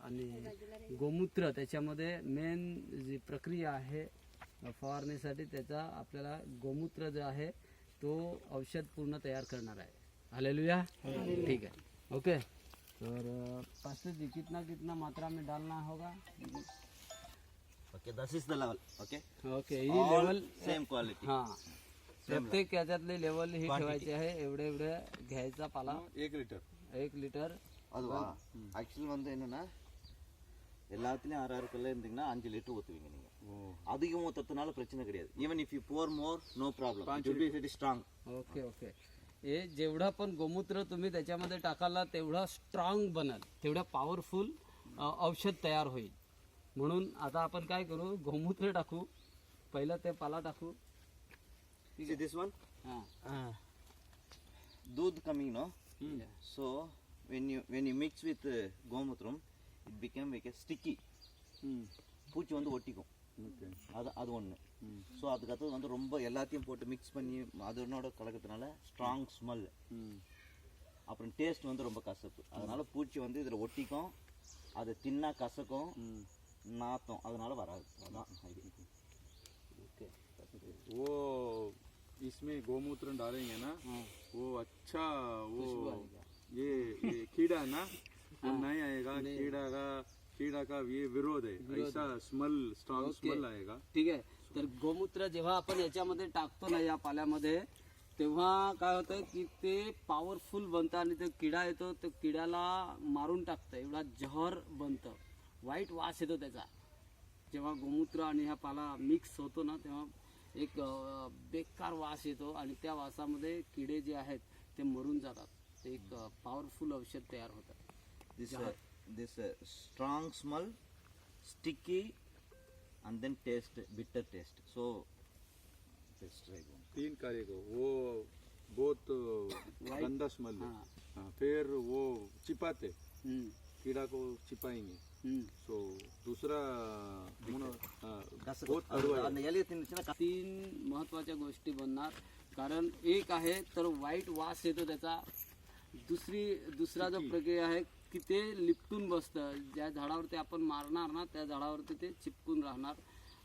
आणि गोमूत्र त्याच्यामध्ये मेन जी प्रक्रिया आहे फवारणीसाठी त्याचा आपल्याला गोमूत्र जो आहे तो औषध पूर्ण तयार करणार आहे. हलेलुया? ठीक आहे. ओके. तर पास्टर कितना कितना मात्रा में डालना होगा? ओके दस द लेवल ओके? ओके ही लेवल सेम क्वालिटी हां. प्रत्येक याच्यातले लेवल ही ठेवायचे आहे एवढे एवढे घ्यायचा पाला. एक लिटर. एक लिटर. ऍक्च्युअली म्हणता ना? எல்லாத்துலயும் ஆறு ஆறு கல்ல இருந்தீங்கன்னா அஞ்சு லிட்டர் ஊத்துவீங்க நீங்க அதிகம் ஊத்துறதுனால பிரச்சனை கிடையாது even if you pour more no problem it will be very strong okay okay हे जेवढा पण गोमूत्र तुम्ही त्याच्यामध्ये टाकाला तेवढा स्ट्रॉंग बनल तेवढा पॉवरफुल औषध तयार होईल म्हणून आता आपण काय करू गोमूत्र टाकू पहिलं ते पाला टाकू See this one? हां दूध coming, no? So when you when you mix with uh, gomutram, it became like a sticky. பூச்சி வந்து ஒட்டிக்கும் அது அது ஒன்று ஸோ அதுக்கடுத்தது வந்து ரொம்ப எல்லாத்தையும் போட்டு மிக்ஸ் பண்ணி அதனோட கலக்கிறதுனால ஸ்ட்ராங் ஸ்மெல் அப்புறம் டேஸ்ட் வந்து ரொம்ப கசப்பு அதனால பூச்சி வந்து இதில் ஒட்டிக்கும் அது தின்னா கசக்கும் நாத்தம் அதனால வராது அதான் ஓகே वो इसमें गौमूत्र डालेंगे ना वो अच्छा वो ये, ये कीड़ा ना वो नहीं। आएगा कीड़ा का कीड़ा का ये विरोध है। ऐसा स्मेल स्ट्रॉन्ग स्मेल आएगा। ठीक आहे तर गोमूत्र जेव्हा आपण याच्यामध्ये टाकतो ना या पाल्यामध्ये तेव्हा काय होतं की ते पॉवरफुल बनतं आणि ते किडा येतो तो किड्याला मारून टाकतं. एवढा जहर बनतं. वाईट वास येतो त्याचा. जेव्हा गोमूत्र आणि हा पाला मिक्स होतो ना तेव्हा एक अं, बेकार वास येतो आणि त्या वासामध्ये किडे जे आहेत ते मरून जातात. ते एक पॉवरफुल औषध तयार होतं. this uh, this uh, strong smell, sticky, and then taste bitter taste. So this try तीन teen kare वो wo bahut ganda smell hai फिर वो चिपाते कीड़ा को चिपाएंगे सो दूसरा बहुत तीन महत्त्वाच्या गोष्टी बनणार कारण एक आहे तर वाईट वास येतो त्याचा दुसरी दुसरा जो प्रक्रिया आहे की ते लिपटून बसतं. ज्या झाडावरती आपण मारणार ना त्या झाडावरती ते चिपकून राहणार.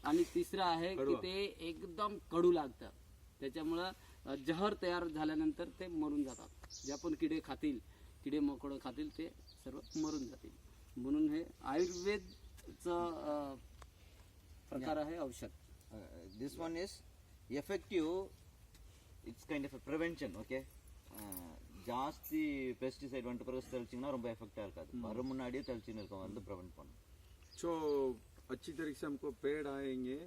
आणि तिसरं आहे की ते एकदम कडू लागतं. त्याच्यामुळं अ, जहर तयार झाल्यानंतर ते मरून जातात. जे आपण किडे खातील किडे मकोडं खातील ते सर्व मरून जातील. म्हणून हे आयुर्वेदचं अ, प्रकार आहे औषध. one is effective. It's kind of a prevention okay? Uh, ஜாஸ்தி பெஸ்டிசைட் வந்துட்டு பிறகு தெளிச்சிங்கன்னா ரொம்ப எஃபெக்டாக இருக்காது வர முன்னாடியே தெளிச்சுன்னு இருக்கும் வந்து ப்ரிவென்ட் பண்ணும் जो अच्छी तरीके से हमको पेड़ आएंगे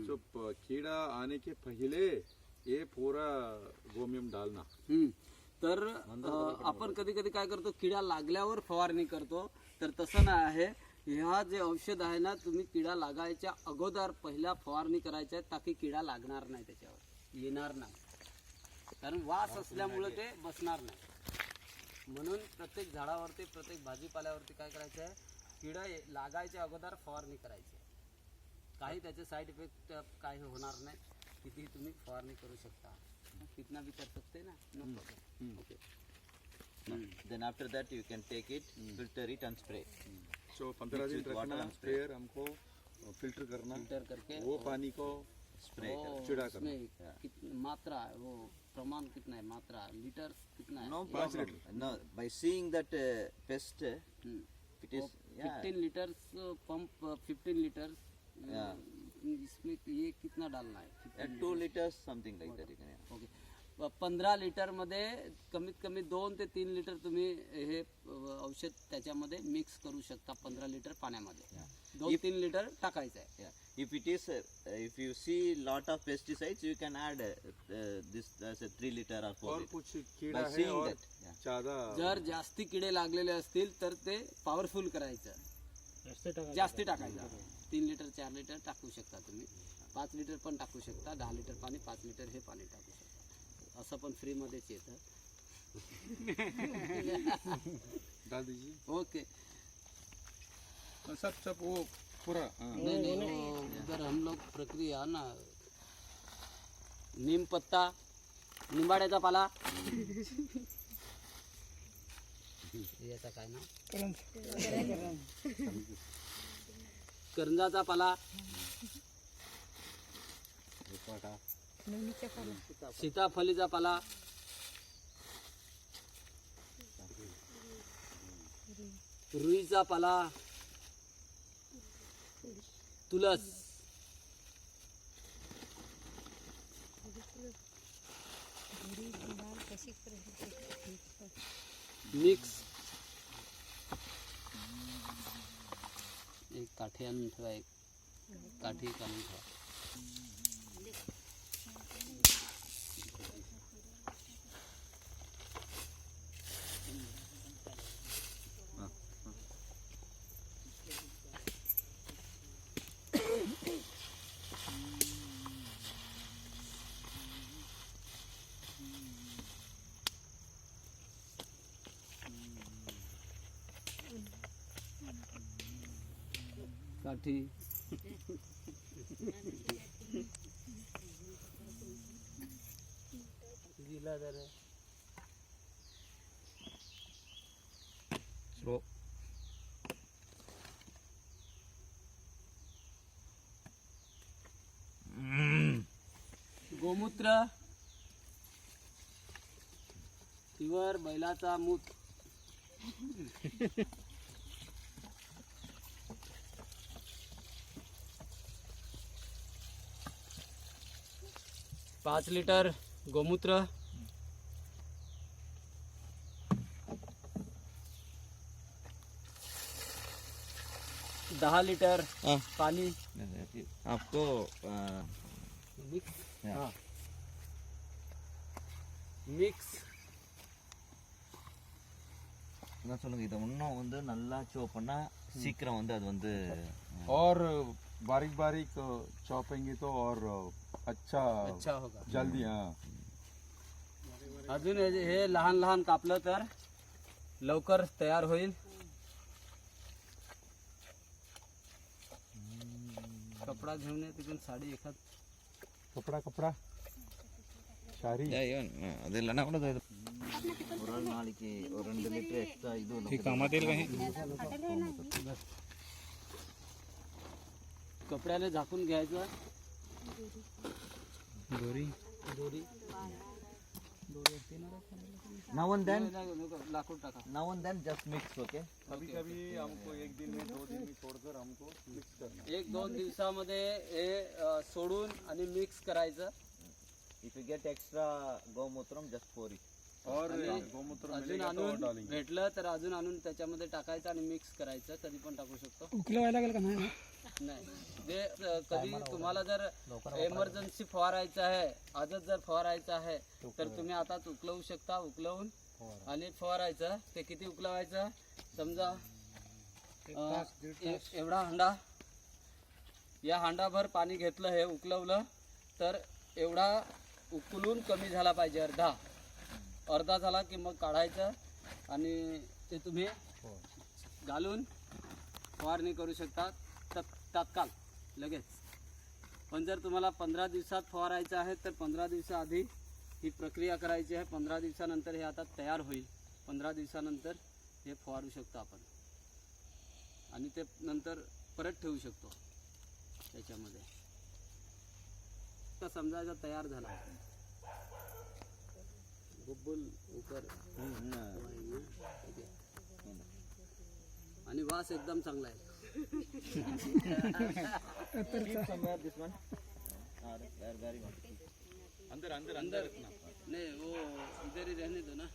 जो प- कीड़ा आने के पहले ये पूरा गोमियम डालना हम्म. तर अ, आपण कधी कधी काय करतो किडा लागल्यावर फवारणी करतो तर तसं नाही आहे ह्या जे औषध आहे ना तुम्ही किडा लागायच्या अगोदर पहिल्या फवारणी करायच्या आहे, ताकी किडा लागणार नाही त्याच्यावर येणार नाही कारण वास असल्यामुळे ते बसणार नाही. म्हणून प्रत्येक झाडावरती प्रत्येक भाजीपाल्यावरती काय करायचं आहे किडा ये- लागायच्या अगोदर फवारणी करायची. काही त्याचे साईड इफेक्ट काही होणार नाही. किती तुम्ही फवारणी करू शकता. कितना भी कर सकते ना? No problem okay then after that you can take it filter it and spray. जो पंद्रह दिन रखना फिर हमको फिल्टर करना। फिल्टर करके वो पानी को वो चिड़ा उसमें कित- मात्रा है वो प्रमाण कितना है मात्रा लीटर कितना है no problem no by seeing that uh, pest uh, it is yeah fifteen litres pump fifteen litres Yeah. इसमें ये कितना डालना है yeah, two liters something like that you can yeah. Okay पंधरा लिटरमध्ये कमीत कमी दोन ते तीन लिटर तुम्ही हे औषध त्याच्यामध्ये मिक्स करू शकता पंधरा लिटर पाण्यामध्ये. दोन तीन लिटर टाकायचं आहे. three liter or four और liter. कुछ कीड़ा By है seeing और that, yeah. ज्यादा जर जास्ती किडे लागलेले असतील तर ते पॉवरफुल करायचं. जास्ती टाकायचं. तीन लिटर चार लिटर टाकू शकता तुम्ही. पाच लिटर पण टाकू शकता. दहा लिटर पाणी पाच लिटर हे पाणी टाकू शकता. असं पण फ्रीमध्येच येतं. दीजिए ओके. सब सब वो पूरा। नहीं नहीं वो उधर हम लोग प्रक्रिया ना नीम पत्ता निंबाड्याचा पाला. याचा काय ना करंजाचा पाला. सीताफलीचा पाला. रुईचा पाला. तुलस. मिक्स. एक काठी आणून ठेवा एक. काठी काढून ठेवा. काठी. दिला जरा. गोमूत्र. प्युअर बैलाचा मूत. पाच लिटर गोमूत्र दहा लिटर हाँ पाणी आपको आ, मिक्स Yeah. मिक्स என்ன சொல்லுங்க இதை இன்னும் வந்து நல்லா சோ பண்ணா சீக்கிரம் வந்து அது வந்து और बारीक बारीक चॉपेंगे तो और अच्छा अच्छा होगा। जल्दी अजून हे- लहान लहान कापलं तर लवकर तयार होईल. कपडा घेऊन ये तिकडून साडी एखाद. कपडा कपडा? शारी कपड्याला झाकून घ्यायचं. दोरी. दोरी. now and then नको, नको, लाकूड टाका. now and then just mix okay? कभी कभी हमको एक दिन में दो दिन में छोड़कर हमको मिक्स करना। एक दोन दिवसामध्ये हे अ, सोडून आणि मिक्स करायचं. If you get extra gomutram just pour it. और आणि गोमूत्र अजून मिलेगा तो और आणून डालेंगे. भेटलं तर अजून आणून त्याच्यामध्ये टाकायचं आणि मिक्स करायचं. कधी पण टाकू शकतो. उकलवायला लागेल का नाही? नाही. अ, कधी तुम्हाला जर एमर्जन्सी फवारायचं आहे आजच जर फवारायचं आहे तर तुम्ही आताच उकलवू शकता उकलवून आणि फवारायचं ते किती उकलवायचं समजा एवढा हांडा. या हांडाभर पाणी घेतलं हे उकलवलं तर एवढा उकलून कमी झाला पाहिजे अर्धा. अर्धा झाला की मग काढायचं आणि ते तुम्ही घालून फवारणी करू शकता तत् तात्काळ. लगेच. पण जर तुम्हाला पंधरा दिवसात फवारायचं आहे तर पंधरा दिवसाआधी ही प्रक्रिया करायची आहे. पंधरा दिवसानंतर हे आता तयार होईल. पंधरा दिवसानंतर हे फवारू शकतो आपण. आणि ते नंतर परत ठेवू शकतो त्याच्यामध्ये. तर समजायचा तयार झाला. गुब्बुल ऊपर आणि वास एकदम चांगला आहे. अंदर अंदर अंदर नहीं वो इधर ही रहने दो ना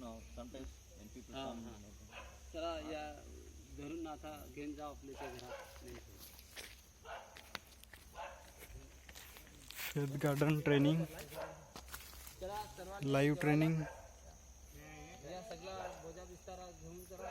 no sometimes and people come चला या धरून आता घेऊन जाऊ आपल्याच्या घरात गार्डन ट्रेनिंग चला लाईव्ह ट्रेनिंग या सगळा बोजा बिस्तारा घेऊन जरा